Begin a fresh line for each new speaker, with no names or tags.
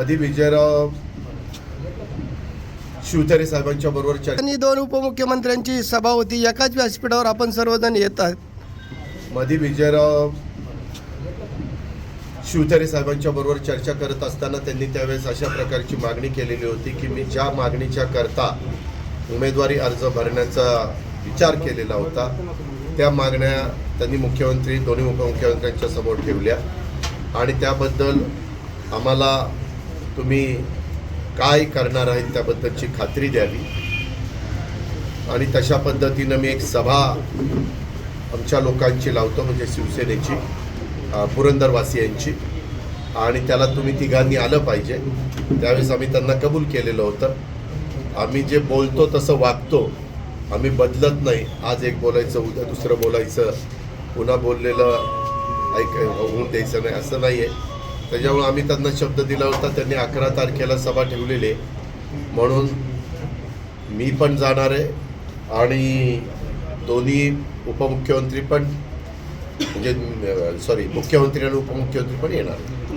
मधी विजयराव शिवतारे साहेबांच्या बरोबर चर्चा
आणि दोन उपमुख्यमंत्र्यांची सभा होती एकाच व्यासपीठावर आपण सर्वजण येत आहेत.
मधी विजयराव शिवतारे साहेबांच्या बरोबर चर्चा करत असताना त्यांनी त्यावेळेस अशा प्रकारची मागणी केलेली होती की मी ज्या मागणीच्या करता उमेदवारी अर्ज भरण्याचा विचार केलेला होता त्या मागण्या त्यांनी मुख्यमंत्री दोन्ही उपमुख्यमंत्र्यांच्या समोर ठेवल्या. आणि त्याबद्दल आम्हाला तुम्ही काय करणार आहेत त्याबद्दलची खात्री द्यावी. आणि तशा पद्धतीनं मी एक सभा आमच्या लोकांची लावतो म्हणजे शिवसेनेची पुरंदरवासियांची आणि त्याला तुम्ही तिघांनी आलं पाहिजे. त्यावेळेस आम्ही त्यांना कबूल केलेलं होतं. आम्ही जे बोलतो तसं वागतो. आम्ही बदलत नाही. आज एक बोलायचं उद्या दुसरं बोलायचं. पुन्हा बोललेलं ऐक होऊन द्यायचं नाही असं नाही आहे त्याच्यामुळे आम्ही त्यांना शब्द दिला होता त्यांनी अकरा तारखेला सभा ठेवलेली आहे. म्हणून मी पण जाणार आहे आणि दोन्ही उपमुख्यमंत्री पण म्हणजे सॉरी मुख्यमंत्री आणि उपमुख्यमंत्री पण येणार